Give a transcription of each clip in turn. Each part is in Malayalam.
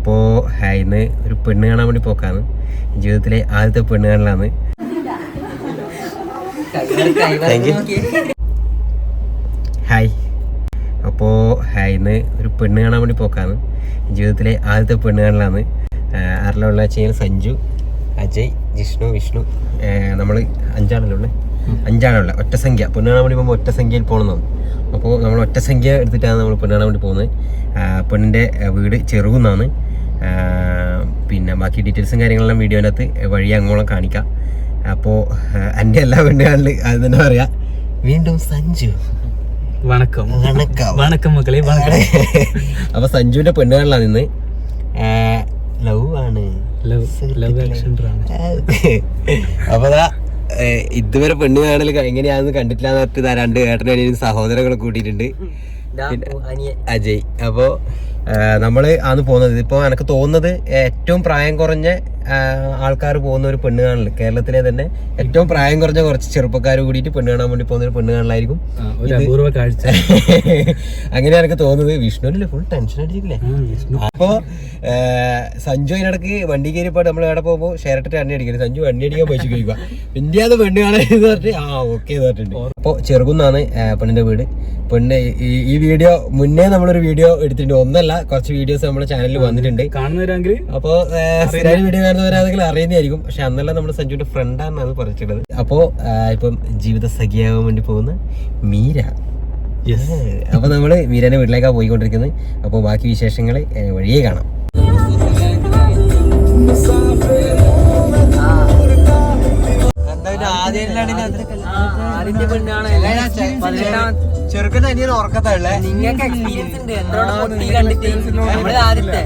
അപ്പോൾ ഇന്ന് ഒരു പെണ്ണ് കാണാൻ വേണ്ടി പോക്കാണ്. ജീവിതത്തിലെ ആദ്യത്തെ പെണ്ണ് കാണലാണ്. You hi. അപ്പോൾ ഇന്ന് ഒരു പെണ്ണ് കാണാൻ വേണ്ടി പോക്കാണ്. ജീവിതത്തിലെ ആദ്യത്തെ പെണ്ണ് കാണലാണ്. ആരിലുള്ള വെച്ചാൽ സഞ്ജു അജയ് ജിഷ്ണു വിഷ്ണു. നമ്മൾ അഞ്ചാണല്ലോ ഉള്ളത് അഞ്ചാണുള്ളത് ഒറ്റ സംഖ്യ. പെണ്ണ് കാണാൻ വേണ്ടി പോകുമ്പോൾ ഒറ്റ സംഖ്യയിൽ പോകണമെന്നാണ് അപ്പോൾ നമ്മൾ ഒറ്റ സംഖ്യ എടുത്തിട്ടാണ് നമ്മൾ പെണ്ണ് കാണാൻ വേണ്ടി പോകുന്നത്. പെണ്ണിന്റെ വീട് ചെറുകുന്നാണ്. പിന്നെ ബാക്കി ഡീറ്റെയിൽസും കാര്യങ്ങളെല്ലാം വീഡിയോനകത്ത് വഴി അങ്ങോളം കാണിക്കാം. അപ്പോൾ എന്റെ എല്ലാ വീണ്ടുകളിൽ അത് തന്നെ പറയാം. വീണ്ടും സഞ്ജു. വണക്കം. വണക്കം. വണക്കം മക്കളെ അപ്പോൾ സഞ്ജുവിന്റെ പെണ്ണുകളിലാണ് നിന്ന് ലവ് ആണ്. അപ്പൊ ഇതുവരെ പെണ്ണു കാണൽ എങ്ങനെയാണെന്ന് കണ്ടിട്ടില്ലാന്ന് പറഞ്ഞാൽ രണ്ട് ഏട്ടനും സഹോദരങ്ങളെ കൂട്ടിയിട്ടുണ്ട്. അജയ്. അപ്പോ ആ, നമ്മൾ ആണ് പോകുന്നത്. ഇതിപ്പോൾ എനിക്ക് തോന്നുന്നത് ഏറ്റവും പ്രായം കുറഞ്ഞ ആൾക്കാർ പോകുന്ന ഒരു പെണ്ണ് കാണൽ കേരളത്തിലെ തന്നെ ഏറ്റവും പ്രായം കുറഞ്ഞ കുറച്ച് ചെറുപ്പക്കാർ കൂടിയിട്ട് പെണ്ണ് കാണാൻ വേണ്ടി പോകുന്ന ഒരു പെണ്ണ് കാണലായിരിക്കും. ഒരു അപൂർവ കാഴ്ച. അങ്ങനെ എനിക്ക് തോന്നുന്നത്. വിഷ്ണുവിനല്ലേ ഫുൾ ടെൻഷൻ അടിച്ചിട്ടില്ലേ. അപ്പോ സഞ്ജു അതിനിടക്ക് വണ്ടി കയറിയപ്പോ നമ്മൾ എവിടെ പോകുമ്പോൾ ഷെയറിട്ട് എണ്ണ അടിക്കുന്നത് സഞ്ജു വണ്ടി അടിക്കാൻ പോയി കഴിക്കുക ഇന്ത്യ പെണ്ണ് കാണാൻ പറഞ്ഞിട്ട് ആ ഓക്കെ എന്ന് പറഞ്ഞിട്ടുണ്ട്. അപ്പോ ചെറുകുന്നാണ് പെണ്ണിന്റെ വീട്. പെണ്ണ് ഈ- വീഡിയോ മുന്നേ നമ്മളൊരു വീഡിയോ എടുത്തിട്ടുണ്ട്. ഒന്നല്ല കുറച്ച് വീഡിയോസ് നമ്മുടെ ചാനലിൽ വന്നിട്ടുണ്ട്. കാണുന്നവരാങ്കിൽ അപ്പോ സ്ഥിരം വീഡിയോ കാണുന്നവരാണെങ്കിൽ അറിയുന്നതായിരിക്കും. പക്ഷെ അന്നല്ല നമ്മുടെ സഞ്ജുവിന്റെ ഫ്രണ്ടാണെന്നാണ് പറഞ്ഞിട്ടുള്ളത് അപ്പോ ഇപ്പം ജീവിത സഖിയാകാൻ വേണ്ടി പോകുന്ന മീര. യെസ് അപ്പൊ നമ്മൾ മീരന്റെ വീട്ടിലേക്കാണ് പോയിക്കൊണ്ടിരിക്കുന്നത്. അപ്പൊ ബാക്കി വിശേഷങ്ങൾ വഴിയേ കാണാം. ചെറുക്കൻ അനിയൻ ഉറക്കത്തല്ലേ നിങ്ങൾക്ക് എക്സ്പീരിയൻസ് ഉണ്ട് കണ്ടിട്ട്? നമ്മൾ ആദ്യത്തെ.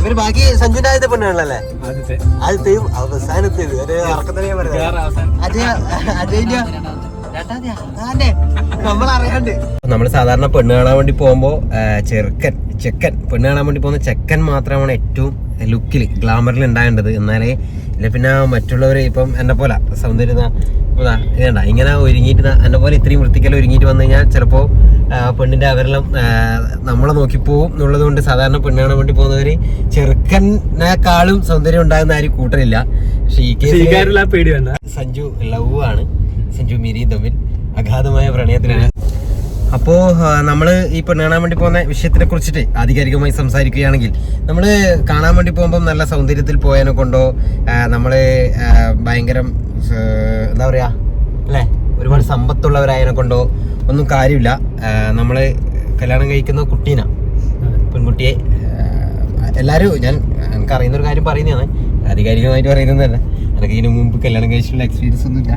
ഇവർ ബാക്കി സഞ്ജുന്റെ ആദ്യത്തെ പെണ്ണുകളല്ലേ? ആദ്യത്തെ. ആദ്യത്തെയും അവസാനത്തേത് അജയിന്റെ നമ്മൾ സാധാരണ പെണ്ണ് കാണാൻ വേണ്ടി പോകുമ്പോ ചെറുക്കൻ ചെക്കൻ. പെണ്ണ് കാണാൻ വേണ്ടി പോകുന്ന ചെക്കൻ മാത്രമാണ് ഏറ്റവും ലുക്കിൽ ഗ്ലാമറിൽ ഉണ്ടാകേണ്ടത്. എന്നാലേ ഇല്ല പിന്നെ മറ്റുള്ളവർ ഇപ്പം എന്നെ പോലെ സൗന്ദര്യ ഇതാ, ഇതേണ്ട ഇങ്ങനെ ഒരുങ്ങിയിട്ട് എന്നെ പോലെ ഇത്രയും വൃത്തിക്കൽ ഒരുങ്ങിയിട്ട് വന്നു കഴിഞ്ഞാൽ ചിലപ്പോൾ പെണ്ണിന്റെ അവരെല്ലാം നമ്മളെ നോക്കിപ്പോവും എന്നുള്ളത് കൊണ്ട് സാധാരണ പെണ്ണാണ് വേണ്ടി പോകുന്നവർ ചെറുക്കനേക്കാളും സൗന്ദര്യം ഉണ്ടാകുന്ന ആരും കൂട്ടരില്ല പക്ഷേ ഈ സഞ്ജു ലവ് ആണ്. സഞ്ജു മിരി തമ്മിൽ അഗാധമായ പ്രണയത്തിലാണ്. അപ്പോ നമ്മൾ ഈ പെണ്ണ് കാണാൻ വേണ്ടി പോകുന്ന വിഷയത്തിനെ കുറിച്ചിട്ട് ആധികാരികമായി സംസാരിക്കുകയാണെങ്കിൽ നമ്മൾ കാണാൻ വേണ്ടി പോകുമ്പോൾ നല്ല സൗന്ദര്യത്തിൽ പോയതിനെ കൊണ്ടോ നമ്മൾ ഭയങ്കരം എന്താ പറയാ അല്ലേ? ഒരുപാട് സമ്പത്തുള്ളവരായതിനെ കൊണ്ടോ ഒന്നും കാര്യമില്ല. നമ്മൾ കല്യാണം കഴിക്കുന്ന കുട്ടീന പെൺകുട്ടിയെ എല്ലാവരും ഞാൻ എനിക്ക് അറിയുന്ന ഒരു കാര്യം പറയുന്നതാണ്. ആധികാരികമായിട്ട് പറയുന്നതല്ല. എനിക്ക് ഇതിനു മുമ്പ് കല്യാണം കഴിച്ചിട്ടുള്ള എക്സ്പീരിയൻസ് ഒന്നും ഇല്ല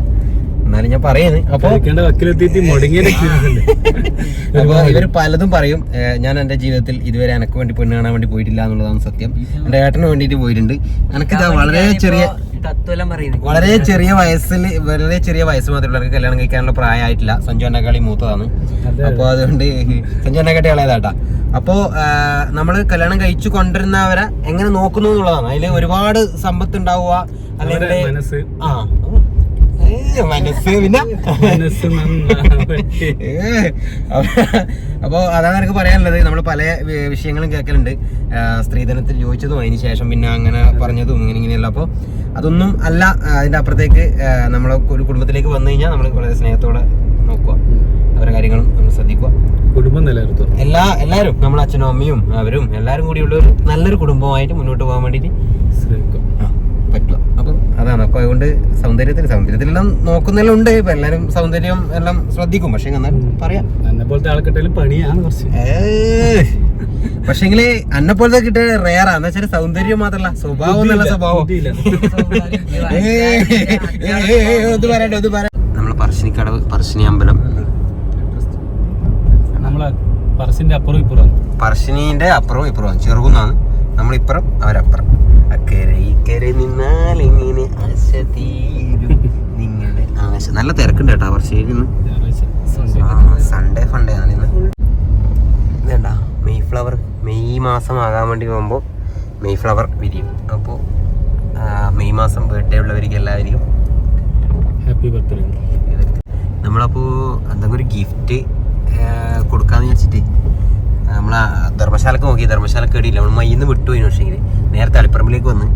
എന്നാലും ഞാൻ പറയുന്നത് അപ്പൊ അപ്പൊ ഇവർ പലതും പറയും. ഞാൻ എന്റെ ജീവിതത്തിൽ ഇതുവരെ എനക്ക് വേണ്ടി പെണ്ണ് കാണാൻ വേണ്ടി പോയിട്ടില്ല എന്നുള്ളതാണ് സത്യം. എന്റെ ഏട്ടന് വേണ്ടിയിട്ട് പോയിട്ടുണ്ട്. എനിക്ക് വളരെ ചെറിയ വളരെ ചെറിയ വയസ്സിൽ വളരെ ചെറിയ വയസ്സ് മാത്രമേ എനിക്ക് കല്യാണം കഴിക്കാനുള്ള പ്രായമായിട്ടില്ല. സഞ്ജു അന്നക്കാളി മൂത്തതാണ്. അപ്പൊ അപ്പോൾ അതുകൊണ്ട് സഞ്ജു അന്നക്കാട്ടി ഇളയതാട്ടാ. അപ്പോൾ നമ്മൾ കല്യാണം കഴിച്ചു കൊണ്ടിരുന്നവരെ എങ്ങനെ നോക്കുന്നു എന്നുള്ളതാണ്. അതിൽ ഒരുപാട് സമ്പത്ത് ഉണ്ടാവുക അല്ലെങ്കിൽ മനസ്സ്. ആ മനസ്സ് പിന്നെ. മനസ്സ് നന്നാവട്ടെ. അപ്പോൾ അതാണ് എനിക്ക് പറയാനുള്ളത്. നമ്മൾ പല വിഷയങ്ങളും കേൾക്കലുണ്ട് സ്ത്രീധനത്തിൽ ചോദിച്ചതും അതിന് ശേഷം പിന്നെ അങ്ങനെ പറഞ്ഞതും ഇങ്ങനെ ഇങ്ങനെയുള്ള അപ്പോൾ അതൊന്നും അല്ല. അതിന്റെ അപ്പുറത്തേക്ക് നമ്മൾ ഒരു കുടുംബത്തിലേക്ക് വന്നു കഴിഞ്ഞാൽ നമ്മൾ വളരെ സ്നേഹത്തോടെ നോക്കുക. അവരുടെ കാര്യങ്ങളും നമ്മൾ ശ്രദ്ധിക്കുക. കുടുംബം നിലനിർത്തും എല്ലാ എല്ലാവരും നമ്മൾ അച്ഛനും അമ്മയും അവരും എല്ലാവരും കൂടിയുള്ള ഒരു നല്ലൊരു കുടുംബമായിട്ട് മുന്നോട്ട് പോകാൻ വേണ്ടിയിട്ട് ശ്രമിക്കും ആ, പറ്റുക അപ്പം അതാണ്. അപ്പോൾ അതുകൊണ്ട് സൗന്ദര്യത്തിന് സൗന്ദര്യത്തിലെല്ലാം നോക്കുന്നെല്ലാം ഉണ്ട്. ഇപ്പം എല്ലാവരും സൗന്ദര്യം എല്ലാം ശ്രദ്ധിക്കും. പക്ഷെ എന്നാൽ പറയാം. എന്നെ പോലത്തെ ആൾക്കിട്ടാലും പണിയാണ് കുറച്ച്. പക്ഷെങ്കിൽ അന്നെ പോലത്തെ കിട്ടിയ റേറാ എന്ന് വെച്ചാൽ സൗന്ദര്യം മാത്രല്ല. സ്വഭാവം നല്ല സ്വഭാവം. ഒന്ന് പറയട്ടെ ഒന്ന് പറയാം നമ്മൾ പറശ്ശിനിക്കടവ് പറശ്ശിനി അമ്പലം. നമ്മളെ പറസിന്റെ അപ്പുറം ഇപ്പുറം പറശ്ശിനിന്റെ അപ്പുറവും ഇപ്പുറവും. ചെറുകുന്നാണ്. നമ്മളിപ്പുറം അവരപ്പുറം. അക്കരെ ഇക്കരെ നിന്നാൽ എങ്ങനെ ആശ തീരും. നിങ്ങളുടെ ആശ. നല്ല തിരക്കുണ്ട് കേട്ടോ അവർ നിന്ന് സൺഡേ സൺഡേ ഫണ്ടേ ആണ് ഇന്ന്. ഇതേണ്ട മെയ് ഫ്ലവർ. മെയ് മാസം ആകാൻ വേണ്ടി പോകുമ്പോൾ മെയ് ഫ്ലവർ വിരിയും. അപ്പോൾ മെയ് മാസം ബർത്ത്ഡേ ഉള്ളവർക്ക് എല്ലാവർക്കും ഹാപ്പി ബർത്ത്ഡേ നമ്മളപ്പോൾ എന്തെങ്കിലും ഒരു ഗിഫ്റ്റ് കൊടുക്കാമെന്ന് വിചാരിച്ചിട്ട് നമ്മൾ ധർമ്മശാലക്ക് നോക്കി ധർമ്മശാലക്ക് എടിയില്ല നമ്മൾ മയ്യിന്ന് വിട്ടുപോയി പക്ഷേ നേരെ തളിപ്പറമ്പിലേക്ക് വന്ന്.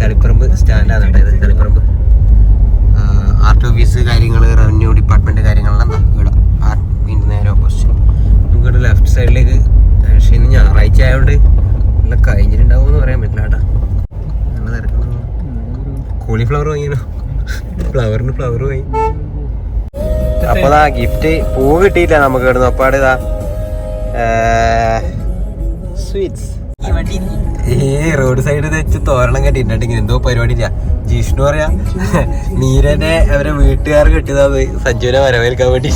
തളിപ്പറമ്പ് സ്റ്റാൻഡാണ് ഇത് തളിപ്പറമ്പ്. ആർ ടി ഓഫീസ് കാര്യങ്ങൾ റവന്യൂ ഡിപ്പാർട്ട്മെന്റ് കാര്യങ്ങളെല്ലാം ഇവിടെ. ആർ വീണ്ടും നേരെ ഓപ്പോസിറ്റ് നമുക്ക് ഇവിടെ ലെഫ്റ്റ് സൈഡിലേക്ക് പക്ഷേ ഇന്ന് ഞായറാഴ്ച ആയതുകൊണ്ട് നല്ല കഴിഞ്ഞിട്ടുണ്ടാവും എന്ന് പറയാൻ പറ്റില്ല കേട്ടോ. നല്ല തിരക്കുണ്ടാവും കോളിഫ്ലവർ വാങ്ങിയാലോ ഫ്ലവറിന് ഫ്ലവർ വാങ്ങി. അപ്പൊ ഗിഫ്റ്റ് പൂ കിട്ടിയില്ല നമുക്ക് ഇവിടുന്ന്. അപ്പാട് ഇതാ സ്വീറ്റ്സ്. ഏ റോഡ് സൈഡ് വെച്ച് തോരണം കെട്ടിട്ടുണ്ടെങ്കിൽ എന്തോ പരിപാടി ഇല്ല ജിഷ്ണു പറയാ നീരനെ അവരെ വീട്ടുകാർ കെട്ടിയതാത് സഞ്ജുവിനെ വരവേൽക്കാൻ വേണ്ടി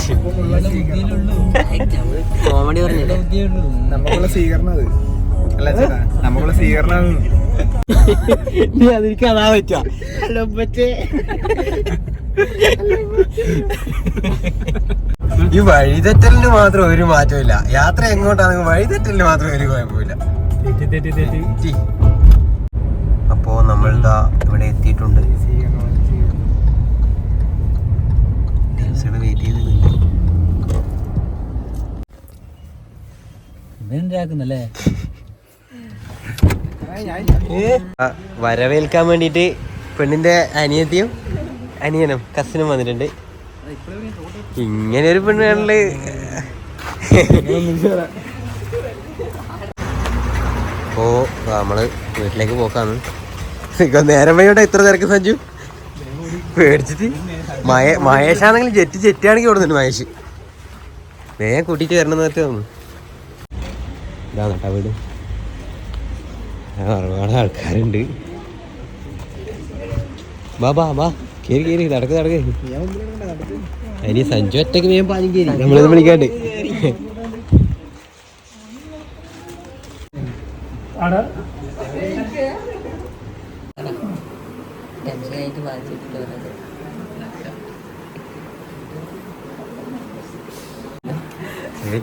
കോമഡി പറഞ്ഞില്ലേ? സ്വീകരണം അത്. അല്ല ചേട്ടാ നമുക്കുള്ള സ്വീകരണം നീ അതിലേക്ക് അതാ വെച്ചാ. ഈ വഴിതെറ്റലിന് മാത്രം ഒരു മാറ്റമില്ല യാത്ര എങ്ങോട്ടാണെങ്കിൽ വഴിതെറ്റലിന് മാത്രം ഒരു കുഴപ്പമില്ല. അപ്പോ നമ്മൾ ഇതാ ഇവിടെ എത്തിയിട്ടുണ്ട്. വെയിറ്റ് ചെയ്ത് വരവേൽക്കാൻ വേണ്ടിയിട്ട് പെണ്ണിന്റെ അനിയത്തിയും അനിയനും കസിനും വന്നിട്ടുണ്ട്. ഇങ്ങനെ ഒരു പെണ്ണ് കാണൽ അപ്പോ നമ്മൾ വീട്ടിലേക്ക് ഇപ്പൊ നേരം വഴിയോടെ ഇത്ര തിരക്ക് സഞ്ജു? പേടിച്ചിട്ട്? മഹേ മഹേഷാണെങ്കിൽ ജെറ്റ് ജെറ്റാണെങ്കിൽ ഓടുന്നുണ്ട് മഹേഷ്. വേഗം കൂട്ടിയിട്ട് വരണം നേരത്തെ തോന്നുന്നു ഇതാണ് കേട്ടോ വീട്. ഒരുപാട് ആൾക്കാരുണ്ട്. ബാ ബാ ബാ. കേറി കേറി നടക്ക് നടക്ക്. അതിന് സഞ്ജു ഒറ്റയ്ക്ക് വേഗം പാഞ്ഞു കേറി. നമ്മളിത് വിളിക്കാണ്ട്.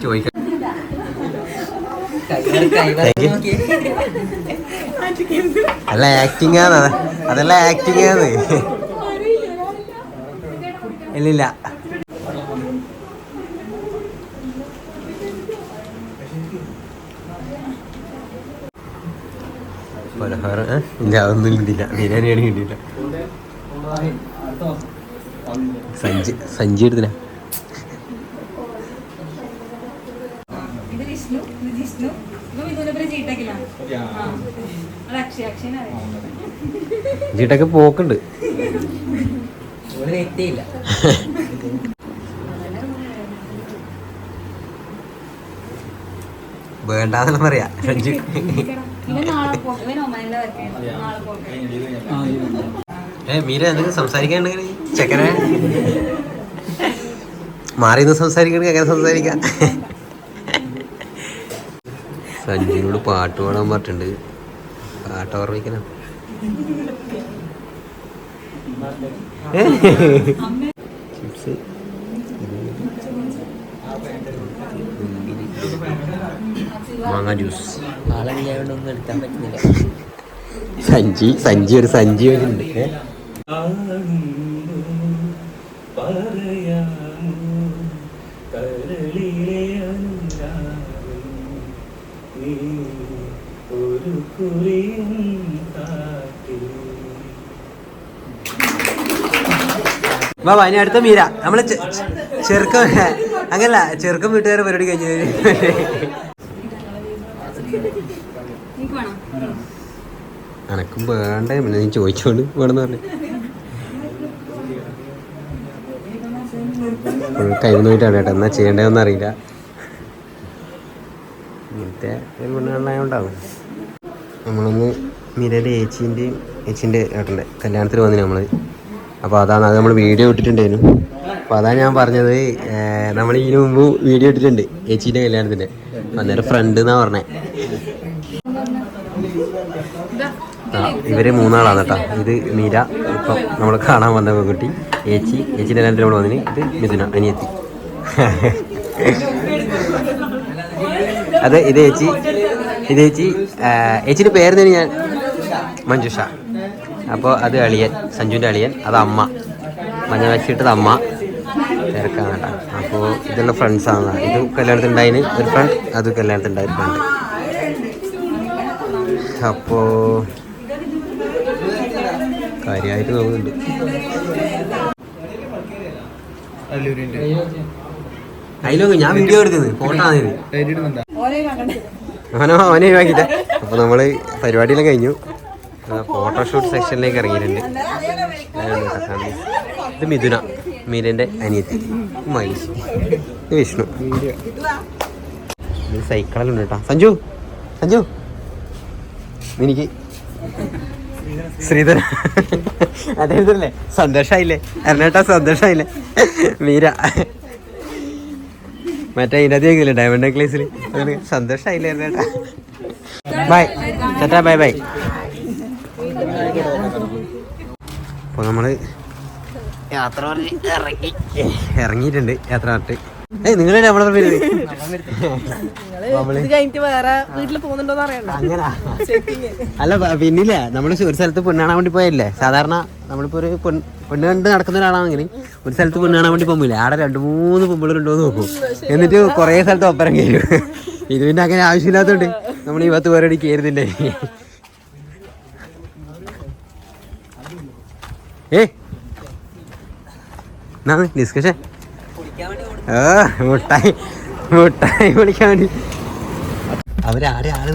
ചോദിക്കാം അല്ല ആക്ടിങ് ആണ്. അതല്ല ആക്ടിങ് ആണ്. ഇല്ലില്ല. പലഹാരം? ഇല്ല അതൊന്നും കിട്ടിയില്ല. ബിരിയാണിയാണ് കിട്ടിയില്ല. സഞ്ചി സഞ്ചി എടുത്തില്ല ജീട്ടൊക്കെ പോക്കുണ്ട്. എത്തിയില്ല. വേണ്ടാന്ന് പറയാ. ഏ മീര എന്തെങ്കിലും സംസാരിക്കാണ്ടെങ്കിൽ ചെക്കനെ. മാറി നിന്ന് സംസാരിക്കണെങ്കിൽ എങ്ങനെ സംസാരിക്കാം? സഞ്ജുവിനോട് പാട്ട് പാടാൻ പറഞ്ഞിട്ടുണ്ട്. പാട്ട് ഓർമ്മിക്കണം. ചിപ്സ് മാങ്ങ ജ്യൂസ്. ഒന്നും എടുക്കാൻ പറ്റുന്നില്ല സഞ്ചി സഞ്ചി ഒരു സഞ്ചി വരുന്നുണ്ട് ഒരു വാ വാ, ഇനി അടുത്ത മീര. നമ്മൾ ചെറുക്കം അങ്ങനല്ല ചെറുക്കം വീട്ടുകാരെ പരിപാടി കഴിഞ്ഞു അനക്കും വേണ്ടേ പിന്നെ നീ ചോദിച്ചോണ്ട് വേണമെന്ന് പറഞ്ഞു. കൈ നോയിട്ടാണ് കേട്ടോ എന്നാ ചെയ്യേണ്ടതെന്ന് അറിയില്ല. ഇങ്ങനത്തെ ഒരു നമ്മളൊന്ന് മിരയുടെ ഏച്ചീന്റെയും ഏച്ചീന്റെ ഏട്ടന്റെ കല്യാണത്തിന് വന്നിന് നമ്മൾ അപ്പോൾ അതാണ് അത് നമ്മൾ വീഡിയോ ഇട്ടിട്ടുണ്ടായിരുന്നു. അപ്പോൾ അതാണ് ഞാൻ പറഞ്ഞത് നമ്മൾ ഇതിനു മുമ്പ് വീഡിയോ ഇട്ടിട്ടുണ്ട് ഏച്ചീന്റെ കല്യാണത്തിന്റെ അന്നേരം ഫ്രണ്ട് എന്നാ പറഞ്ഞേ. ആ, ഇവർ മൂന്നാളാണ് കേട്ടോ. ഇത് മീര ഇപ്പം നമ്മൾ കാണാൻ വന്ന പെൺകുട്ടി ഏച്ചി ഏച്ചിന്റെ കല്യാണത്തിന് നമ്മൾ വന്നിന്. ഇത് മിഥുന അനിയത്തി. അതെ ഇത് ഏച്ചി ഇത് ഏച്ചി ആ, പേര് തന്നെ ഞാൻ? മഞ്ജുഷ. അപ്പോൾ അത് അളിയൻ സഞ്ജുവിന്റെ അളിയൻ അത് അമ്മ. മഞ്ഞ വെച്ചിട്ടത് അമ്മ. തിരക്കാണ് കേട്ടോ. ആ. അപ്പോൾ ഇതുള്ള ഫ്രണ്ട്സ് ആണ് ഇത് കല്യാണത്തിനുണ്ടായിന് ഒരു ഫ്രണ്ട് അത് കല്യാണത്തിനുണ്ടായ ഒരു ഫ്രണ്ട് അപ്പോൾ കാര്യമായിട്ട് നോക്കുന്നുണ്ട്. അതിലൊക്കെ ഞാൻ വീഡിയോ എടുക്കുന്നത് ഫോട്ടോ ആണ് അവനോ അവനെ ഒഴിവാക്കില്ല അപ്പോൾ നമ്മൾ പരിപാടിയെല്ലാം കഴിഞ്ഞു. ഫോട്ടോഷൂട്ട് സെക്ഷനിലേക്ക് ഇറങ്ങിയിട്ടുണ്ട്. ഇത് മിഥുന മീരന്റെ അനിയത്തി. മൈസ് ഇത് വിഷ്ണു. ഇത് സൈക്കിളെല്ലാം ഉണ്ട് കേട്ടോ. സഞ്ജു സഞ്ജു. എനിക്ക് ശ്രീധര അതേ സന്തോഷായില്ലേ? എറണാട്ടാ സന്തോഷായില്ലേ? മീര. മറ്റേ അതിന്റെ അധികം ഡയമണ്ട് നെക്ലേസിൽ സന്തോഷമായില്ലേ ബൈ ചേട്ടാ ബൈ ബൈ അപ്പോൾ നമ്മൾ യാത്ര പറഞ്ഞ് ഇറങ്ങി. ഇറങ്ങിയിട്ടുണ്ട് യാത്ര പറഞ്ഞിട്ട്. ഏയ് നിങ്ങൾ നമ്മളെ പേര് ഇത് കഴിഞ്ഞിട്ട് വേറെ വീട്ടിൽ പോകുന്നുണ്ടോന്ന് അറിയണ്ട. അങ്ങനെ. അല്ല പിന്നില്ല. നമ്മൾ നമ്മൾ ഒരു സ്ഥലത്ത് പെണ്ണാണാൻ വേണ്ടി പോയല്ലേ? സാധാരണ നമ്മളിപ്പോ ഒരു പെണ്ണ് പെണ്ണ് കണ്ട് നടക്കുന്ന ഒരാളാണെങ്കിൽ ഒരു സ്ഥലത്ത് പെണ്ണാണാൻ വേണ്ടി പോകുമ്പില്ലേ ആടെ രണ്ട് മൂന്ന് പെമ്പിളുണ്ടോ എന്ന് നോക്കും. എന്നിട്ട് കുറേ സ്ഥലത്ത് ഒപ്പരം കയറും ഇത് പിന്നെ അങ്ങനെ ആവശ്യമില്ലാത്തോണ്ട് നമ്മൾ ഈ പത്ത് പേരടി കയറുന്നില്ലേ ഏ? എന്നാണ് ഡിസ്കഷൻ ആ മുട്ടായി മുട്ടായി പൊളിക്കാൻ വേണ്ടി. അവരാരെ ആരെ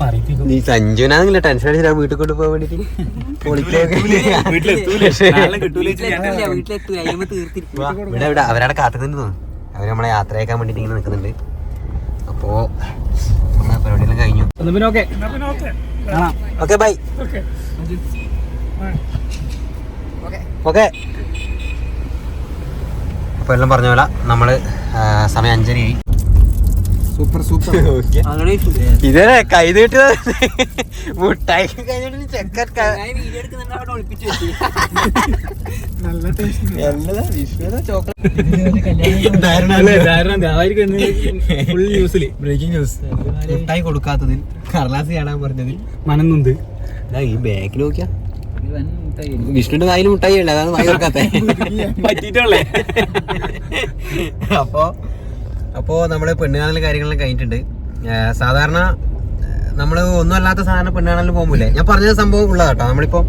പറയിപ്പിക്കും. നീ ടെൻഷൻ അടിച്ചിട്ട് വീട്ടിൽ കൊണ്ട് പോകാൻ വേണ്ടിട്ട് ഇവിടെ ഇവിടെ അവരവിടെ കാത്തുന്നുണ്ട് തോന്നുന്നു. അവർ നമ്മളെ യാത്രയാക്കാൻ വേണ്ടിട്ട് ഇങ്ങനെ നിൽക്കുന്നുണ്ട്. അപ്പോ നമ്മളെ പരിപാടിയെല്ലാം കഴിഞ്ഞു. എന്നാ പിന്നെ ഓക്കെ. കാണാം. Okay bye. ഓക്കെ. അപ്പോൾ എല്ലാം പറഞ്ഞ പോലെ നമ്മൾ സമയം അഞ്ചരയായി. Super super. ഇതേ കൈ നീട്ടിയത്? മുട്ടായി നീട്ടി ചെക്കൻ വീഡിയോ എടുക്കുന്നുണ്ട് അവിടെ ഒളിപ്പിച്ചു നല്ല ടേസ്റ്റ് ഫുൾ ന്യൂസിൽ ബ്രേക്കിംഗ് ന്യൂസ് മുട്ടായി കൊടുക്കാത്തതിൽ കർലാസ് കാണാൻ പറഞ്ഞതിൽ മനന്നുണ്ട് ഈ ബാക്കിൽ നോക്കിയാ. വിഷ്ണുന്റെ വായിൽ മുട്ടായി ഉണ്ട് അതാണ് വായി കൊടുക്കാത്ത. പറ്റിട്ടുള്ളേ അപ്പോ അപ്പോ നമ്മൾ പെണ്ണുകാണൽ കാര്യങ്ങളെല്ലാം കഴിഞ്ഞിട്ടുണ്ട്. സാധാരണ നമ്മൾ ഒന്നും അല്ലാത്ത സാധാരണ പെണ്ണുകാണലിന് പോകുമ്പോലെ ഞാൻ പറഞ്ഞ സംഭവം ഉള്ളതാ കേട്ടോ. നമ്മളിപ്പോൾ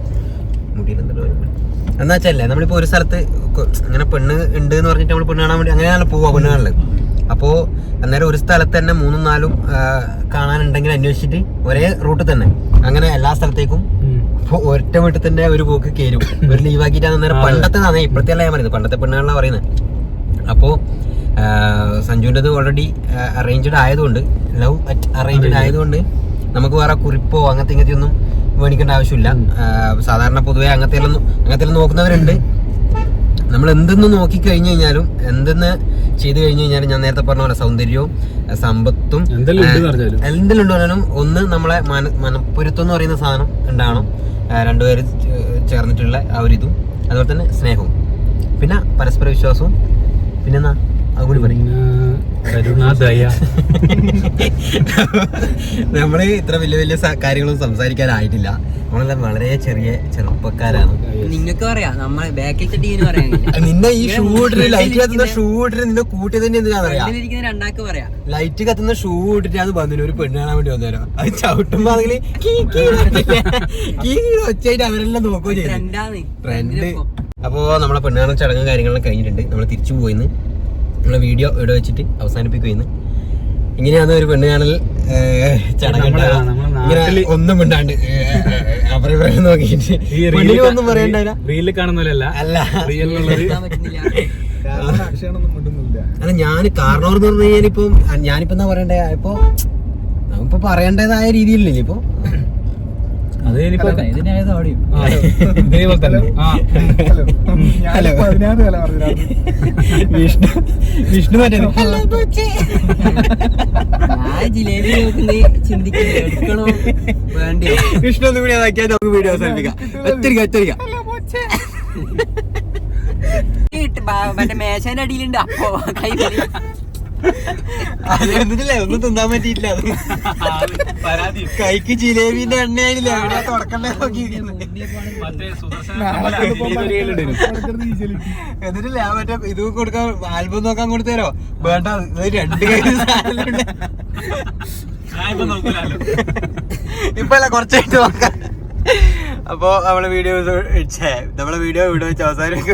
എന്നാ വെച്ചല്ലേ നമ്മളിപ്പോൾ ഒരു സ്ഥലത്ത് ഇങ്ങനെ അങ്ങനെ പെണ്ണ് ഉണ്ട് എന്ന് പറഞ്ഞിട്ട് നമ്മൾ പെണ്ണ് കാണാൻ വേണ്ടി അങ്ങനെയാണല്ലോ പോവാ പെണ്ണുകാണൽ അപ്പോൾ അന്നേരം ഒരു സ്ഥലത്ത് തന്നെ മൂന്നും നാലും കാണാനുണ്ടെങ്കിൽ അന്വേഷിച്ചിട്ട് ഒരേ റൂട്ടിൽ തന്നെ. അങ്ങനെ എല്ലാ സ്ഥലത്തേക്കും ഒറ്റ വീട്ടിൽ തന്നെ ഒരു പോക്ക് കയറും ഒരു ലീവ് ആക്കിയിട്ടാണ് അന്നേരം പണ്ടത്തെ ഇപ്പോഴത്തെ അല്ല ഞാൻ പറയുന്നത്. പണ്ടത്തെ പെണ്ണുകളാണ് പറയുന്നത്. അപ്പോൾ സഞ്ജുവിന്റെത് ഓൾറെഡി അറേഞ്ച്ഡ് ആയതുകൊണ്ട് ലവ് അറ്റ് അറേഞ്ച്ഡ് ആയതുകൊണ്ട് നമുക്ക് വേറെ കുറിപ്പോ അങ്ങനത്തെ ഇങ്ങനത്തെ ഒന്നും മേടിക്കേണ്ട ആവശ്യമില്ല. സാധാരണ പൊതുവേ അങ്ങനത്തെ എല്ലാം അങ്ങനത്തെ എല്ലാം നോക്കുന്നവരുണ്ട്. നമ്മൾ എന്തെന്ന് നോക്കി കഴിഞ്ഞു കഴിഞ്ഞാലും എന്തെന്ന് ചെയ്തു കഴിഞ്ഞു കഴിഞ്ഞാലും ഞാൻ നേരത്തെ പറഞ്ഞ പോലെ സൗന്ദര്യവും സമ്പത്തും എന്തെല്ലാം ഉണ്ടെന്ന് പറഞ്ഞാലും. ഒന്ന് നമ്മളെ മന മനപ്പൊരുത്തം എന്ന് പറയുന്ന സാധനം ഉണ്ടാവണം. രണ്ടുപേരും ചേർന്നിട്ടുള്ള ആ ഒരു ഇതും. അതുപോലെ തന്നെ സ്നേഹവും. പിന്നെ പരസ്പര വിശ്വാസവും. പിന്നെന്നാ? അതുകൂടി പറയും. കരുണ ദയ നമ്മൾ ഇത്ര വലിയ വലിയ കാര്യങ്ങളൊന്നും സംസാരിക്കാനായിട്ടില്ല. നമ്മളെല്ലാം വളരെ ചെറിയ ചെറുപ്പക്കാരാണ്. നിങ്ങക്ക് പറയാം. നമ്മളെ ബാക്കിലത്തെ ടീമിന് നിന്നെ ഈ ഷൂട്ടിന് ലൈറ്റ് കത്തുന്ന ഷൂട്ടിന് നിന്നെ കൂട്ടി തന്നെ എന്തിനാണെന്നറിയാം രണ്ടാക്ക് പറയാ. ലൈറ്റ് കത്തുന്ന ഷൂ ഇട്ടിട്ട് അത് വന്നിന് ഒരു പെണ്ണ് കാണാൻ വേണ്ടി വന്നേരോ. അത് ചവിട്ടുമ്പോ അതിൽ കീ കീ കത്തില്ലേ? കീ കീ ഒച്ചയായിട്ട് അവരെല്ലാം നോക്കുകയും ചെയ്തു. ട്രെൻഡ് അപ്പോ നമ്മളെ പെണ്ണുകാണ ചടങ്ങും കാര്യങ്ങളെല്ലാം കഴിഞ്ഞിട്ടുണ്ട്. നമ്മൾ തിരിച്ചു പോയിന്ന്. നമ്മളെ വീഡിയോ ഇവിടെ വെച്ചിട്ട് അവസാനിപ്പിക്കുന്നു ഇങ്ങനെയാണ് ഒരു പെണ്ണ് കാണൽ ചടങ്ങ് ഒന്നും മിണ്ടാണ്ട് അവരെ ഇപ്പുറം നോക്കിയിട്ട് പെണ്ണിന് ഒന്നും പറയണ്ടല്ല റീലിൽ കാണുന്നതല്ല അല്ല. അല്ല. ഞാൻ കാരണം എന്ന് പറഞ്ഞു കഴിഞ്ഞാൽ ഇപ്പം ഞാനിപ്പോ എന്താ പറയണ്ടേ? ഇപ്പൊ നമുക്ക് പറയേണ്ടതായ രീതിയിലല്ലേ ഇപ്പൊ? അത് ഇനിയിപ്പോ ഇതേപോലെ തന്നെ. വിഷ്ണു വിഷ്ണു മറ്റേ വിഷ്ണു ഒന്നും കൂടി അതാക്കിയാൽ നമുക്ക് വീഡിയോ അവസാനിപ്പിക്കാം. ഇട്ട് ബാ- മറ്റേ മേശേന്റെ അടിയിലുണ്ട്. അപ്പോ കൈ അത് എന്നിട്ടില്ലേ ഒന്നും തിന്നാൻ പറ്റിയിട്ടില്ല. പരാതി. കൈക്ക് ജിലേബിന്റെ എണ്ണയായില്ല എവിടെയാ തുടക്കണ്ടേ എന്നിട്ടില്ല ആ മറ്റേ ഇത് കൊടുക്കാൻ ആൽബം നോക്കാൻ കൊടുത്തേരോ? വേണ്ട രണ്ട് കൈ ഇപ്പൊ അല്ല കുറച്ചായിട്ട് നോക്കാം. അപ്പൊ നമ്മളെ വീഡിയോ നമ്മളെ വീഡിയോ ഇവിടെ വെച്ച് അവസാനിക്കും